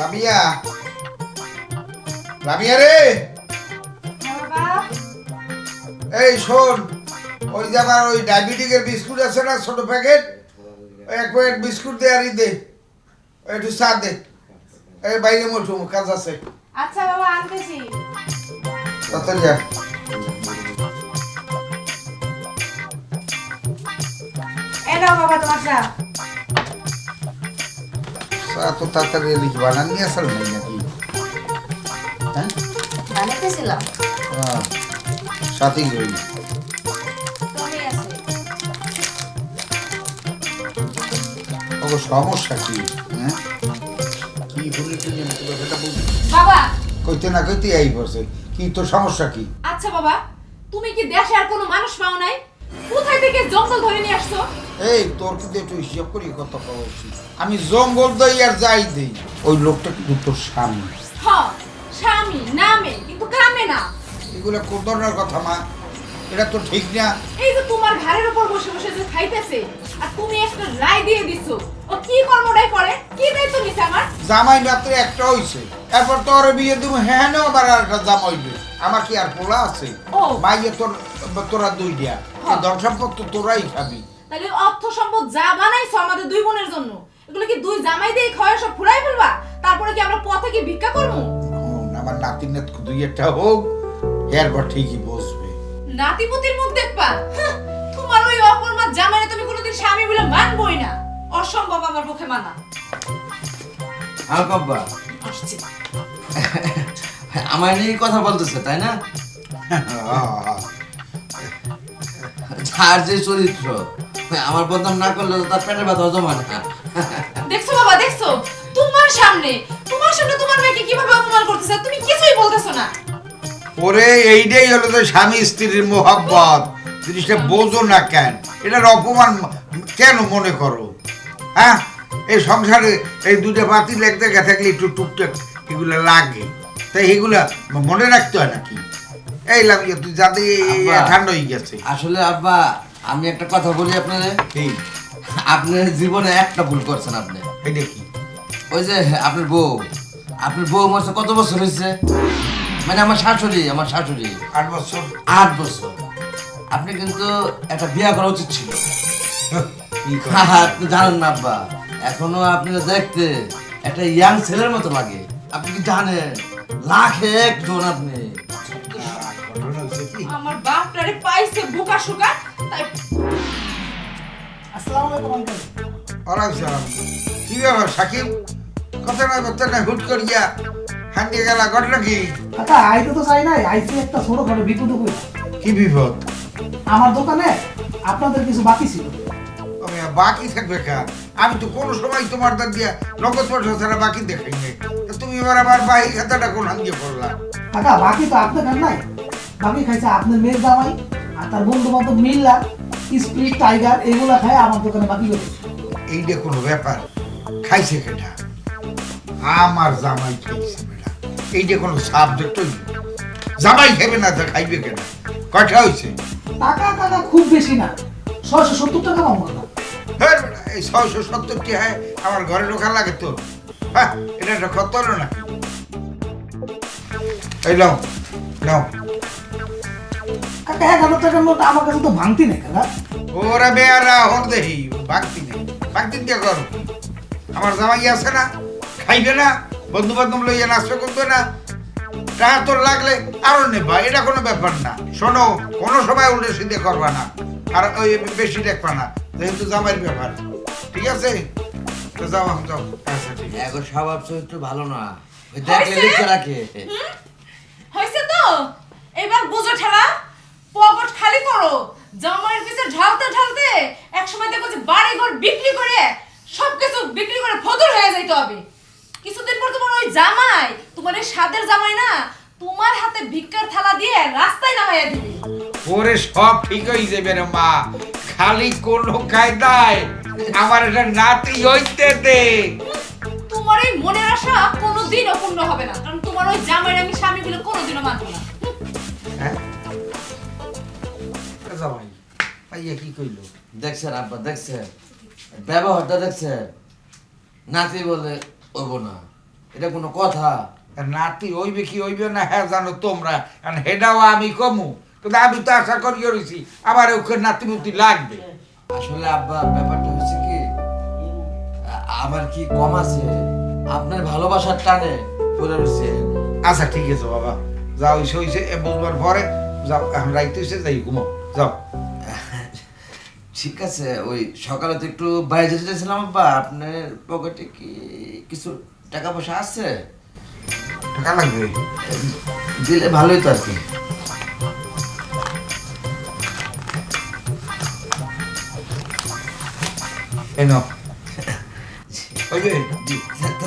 রাবিয়া রাবিয়া রে। এই শোন ওই যে আমার ওই ডায়াবেটিকের বিস্কুট আছে না ছোট প্যাকেট ওই এক প্যাকেট বিস্কুট দে আর দে। একটু চা দে। এই বাইরে মোটু কাজ আছে। আচ্ছা বাবা আনতেছি। তাড়াতাড়ি যা। এ নাও বাবা তোমার চা। চা তো তাড়াতাড়ি লিখি বানান নিয়ে আসার নাই। নাকি হ্যাঁ বানাইতেছিলাম হ্যাঁ সাথেই রইল। সমস্যা কি? হ্যাঁ? কি হলে তুমি ব্যাপারটা বলতে বাবা! কইতে না কইতে এই পড়ছে। কি তোর সমস্যা কি? আচ্ছা বাবা তুমি কি দেশে আর কোনো মানুষ পাও নাই? কোথায় থেকে জঙ্গল ধরে নিয়ে আসছো? এই তোর কিন্তু একটু হিসাব করি কত পাওয়া উচিত আমি জঙ্গল দই আর যাই দেই ওই লোকটা কিন্তু তোর স্বামী। হ্যাঁ স্বামী নামে কিন্তু কামে না। এগুলো কোন ধরনের কথা মা। এটা তো ঠিক না। এই যে তোমার ঘাড়ের উপর বসে বসে যে খাইতেছে আর তুমি একটা রায় দিয়ে দিছো। ও কি কর্মটাই করে? কি দায়িত্ব নিছে আমার? জামাই মাত্র একটা হইছে। এরপর তোর বিয়ে দিব হ্যাঁ না আবার একটা জামা হইবে। আমার কি আর পোলা আছে? ও। মাইয়ে তোর তোরা দুই দিয়া। হ্যাঁ। ধন সম্পদ তো তোরাই খাবি। তাহলে অর্থ সম্পদ যা বানাইছো আমাদের দুই বোনের জন্য এগুলো কি দুই জামাই দিয়ে খাওয়া সব ফুরাই ফেলবা? তারপরে কি আমরা পথে কি ভিক্ষা করব? হুম, আমার নাতির নাত দুই একটা হোক এরপর ঠিকই বসবে। নাতিপুতির মুখ দেখবা? হাহ, তোমার ওই অকর্মার জামাইরে তুমি কোনোদিন স্বামী বলে মানবই না। অসম্ভব আমার পক্ষে মানা। হ্যাঁ কব্বা। আসছে। আমার নিয়ে কথা বলতেছে তাই না? যার যে চরিত্র। আমার বদনাম না করলে তার পেটের ব্যথা জমা না। দেখছ বাবা দেখছ? তোমার সামনে তোমার সামনে তোমার মেয়েকে কীভাবে অপমান করতেছে তুমি কিছুই বলতেছো না। ওরে এইটাই হলো তো স্বামী স্ত্রীর মোহাব্বত। জিনিসটা বোঝো না কেন? এটার অপমান কেন মনে করো? হ্যাঁ? এই সংসারে এই দুটো বাতি লাগতে গেছে থাকলে একটু টুকটাক এগুলো লাগে। তাই এগুলা মনে রাখতে হয় নাকি? এই লাভিয়া তুই যাতে ঠান্ডা হয়ে গেছে। আসলে আব্বা আমি একটা কথা বলি আপনারে। এই আপনার জীবনে একটা ভুল করছেন আপনি। এটা কি? ওই যে আপনার বউ। আপনার বউ মাসে কত বছর হয়েছে? মানে আমার শাশুড়ি আমার শাশুড়ি। আট বছর। আট বছর। আপনি কিন্তু একটা বিয়া করা উচিত ছিল। আপনি জানেন না আব্বা। এখনও আপনি দেখতে একটা ইয়াং ছেলের মতো লাগে। আপনি কি জানেন? লাখে একজন আপনি। আমার বাপটারে পাইছে বোকা শুকা তাই আসসালামু আলাইকুম সালাম। কি ব্যাপার সাকিব? কথা না কথা না হুট করিয়া হান্ডি গেলা ঘটনা কি? আচ্ছা আইতে তো চাই নাই। আইসি একটা ছোট বিপদ কই কি বিপদ? আমার দোকানে আপনাদের কিছু বাকি ছিল। আমি বাকি থাকবে কা? আমি তো কোনো সময় তোমার দাঁত দিয়া নগদ পয়সা ছাড়া বাকি দেখাই নাই। তুমি এবার আবার বাহি খাতাটা কোন হান দিয়ে করলা কাকা বাকি তো আপনার নাই? বাকি খাইছে আপনার মেয়ের জামাই আর তার বন্ধু বান্ধব মিল্লা স্প্রিট টাইগার এগুলা খায় আমার দোকানে বাকি করে। এইটা কোনো ব্যাপার? খাইছে কেটা? আমার জামাই খাইছে বেটা। এইটা কোনো সাবজেক্ট জামাই খাবে না তা খাইবে কেনা? কয়টা হয়েছে টাকা টাকা খুব বেশি না। ছয়শো সত্তর টাকা হ্যাঁ বেটা, এই ছয়শো সত্তর কি হয়? আমার ঘরে ঢোকা লাগে তো। হ্যাঁ এটা একটা হলো না? এই নাও নাও। কাকা এক হাজার টাকার নোট আমার কাছে তো ভাঙতি নেই কাকা। ওরা বেয়ারা হর দেহি বাগতি নেই। বাগতি দিয়ে কর। আমার জামাই আছে না খাইবে না বন্ধু বান্ধব লইয়া নাচবে করবে না টাকা তোর লাগলে আরও নেবা এটা কোনো ব্যাপার না। শোনো কোনো সময় উল্টে সিদ্ধে করবা না আর ওই বেশি দেখবা না যেহেতু জামাইয়ের ব্যাপার। ঠিক আছে? তো যাও আমি যাও। আচ্ছা ঠিক আছে। এখন স্বভাব চরিত্র ভালো না ওই দেখলে হয়েছে? লিখে রাখে। হয়েছে তো? এবার বুঝো ঠেলা পকেট খালি করো। জামাইয়ের পিছে ঢালতে ঢালতে এক সময় দেখো যে বাড়ি ঘর বিক্রি করে সবকিছু বিক্রি করে ফতুর হয়ে যাইতে হবে। কিছুদিন পর তোমার ওই জামাই এই সাদের জামাই না তোমার হাতে ভিক্ষার থালা দিয়ে রাস্তায় নামাইয়া দিবে। ওরে সব ঠিক হয়ে যাবে রে মা। খালি কোনো কায়দায় আমার এটা নাতি হইতে দে। তোমার এই মনের আশা কোনোদিনও পূর্ণ হবে না কারণ তোমার ওই জামাইয়ের আমি স্বামী বলে কোনোদিনও মানবো না। হ্যাঁ? জামাই ভাইয়া কি কইলো? দেখছেন আব্বা দেখছেন? ব্যবহারটা দেখছেন? নাতি বলে ওব না এটা কোনো কথা। নাতি হইবে কি হইবে না হ্যাঁ জানো তোমরা। কারণ হেডাও আমি কমু। কিন্তু আমি তো আশা করি রয়েছি আমার ওখানে নাতি মুতি লাগবে। আসলে আব্বা, ব্যাপারটা হচ্ছে কি, আমার কি কম আছে? আপনার ভালোবাসার টানে পড়ে রয়েছে আচ্ছা ঠিক আছে বাবা। যাও, এসে হইছে বুঝবার পরে যাও, এখন রাইতে এসে যাই ঘুমাও যাও। ঠিক আছে, ওই সকালে তো একটু বাইরে যেতে চাইছিলাম আব্বা। আপনার পকেটে কি কিছু টাকা পয়সা আছে? টাকা লাগবে। দিলে ভালোই তো আর কি। এই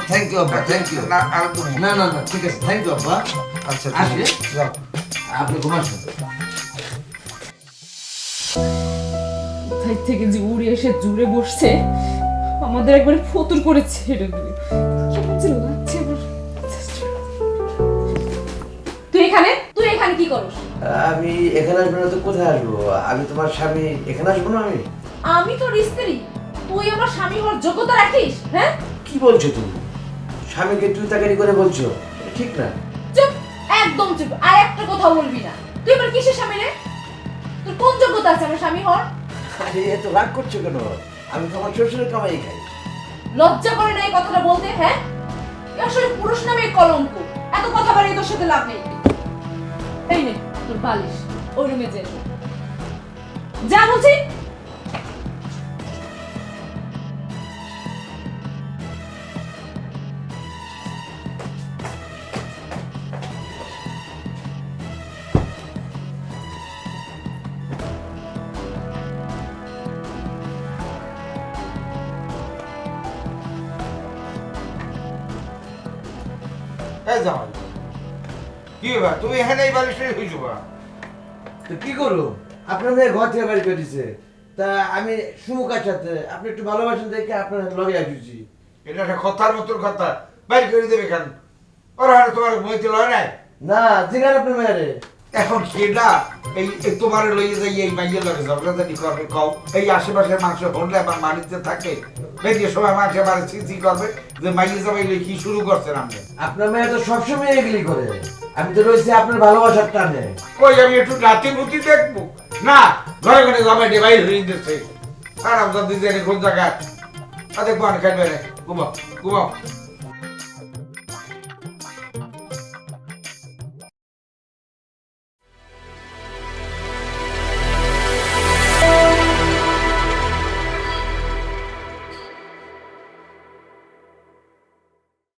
থ্যাংক ইউ আব্বা থ্যাংক ইউ। না না না না ঠিক আছে থ্যাংক ইউ আব্বা। আচ্ছা আপনি থেকে যে উড়ে এসে জুড়ে বসছে আমাদের একবারে ফতুর করে ছেড়ে দিবে। এখানে? তুই এখানে কি করস? আমি এখানে আসব না তো কোথায় আসব? আমি তোমার স্বামী এখানে আসব না আমি? আমি তোর স্ত্রী। তুই আমার স্বামী হওয়ার যোগ্যতা রাখিস হ্যাঁ? কি বলছো তুমি? স্বামীকে তুই তাকারি করে বলছো? এটা ঠিক না। চুপ একদম চুপ। আর একটা কথা বলবি না। তুই এবার কিসের স্বামী রে? তোর কোন যোগ্যতা আছে আমার স্বামী হওয়ার? আরে এত রাগ করছ কেন? আমি তো আমার শ্বশুরের কামাই খাই। লজ্জা করে না এই কথাটা বলতে হ্যাঁ? আসলে পুরুষ নামে কলঙ্ক। এত কথা বাড়িয়ে তোর সাথে লাভ নেই। এই নে তোর বালিশ ওই রুমে যে। যা বলছি। এই যাও কি ব্যাপার? তুমি এখানে এই বালিশে হইছো বা তো কি করব? আপনার মেয়ে ঘর থেকে বাড়ি করেছে তা আমি সুমুকার সাথে? আপনি একটু ভালোবাসেন দেখে আপনার লগে আসছি। এটা একটা কথার মতন কথা। বাইর করে দেবে কেন? ওরা তোমার বইতে লয় নাই? না জিগান আপনার মেয়েরে। এখন সেটা এই তোমার লইয়ে যাই এই মাইয়ে লগে ঝগড়াঝাটি করবে কও। এই আশেপাশের মানুষ হলে আমার বাড়িতে থাকে। বেরিয়ে সময় মানুষের বাড়ি চিন্তি করবে যে মাইয়ে যাবে কি শুরু করছেন আপনি? আপনার মেয়ে তো সবসময় এগুলি করে। আমি তো রয়েছি আপনার ভালোবাসার টানে। কই আমি একটু নাতি মুতি দেখব? না ঘরে ঘরে জামাই দিয়ে বাইর হয়ে দিচ্ছে আর আমরা দিদি কোন জায়গায়? দেখব আর খাইবে ঘুমাও ঘুমাও।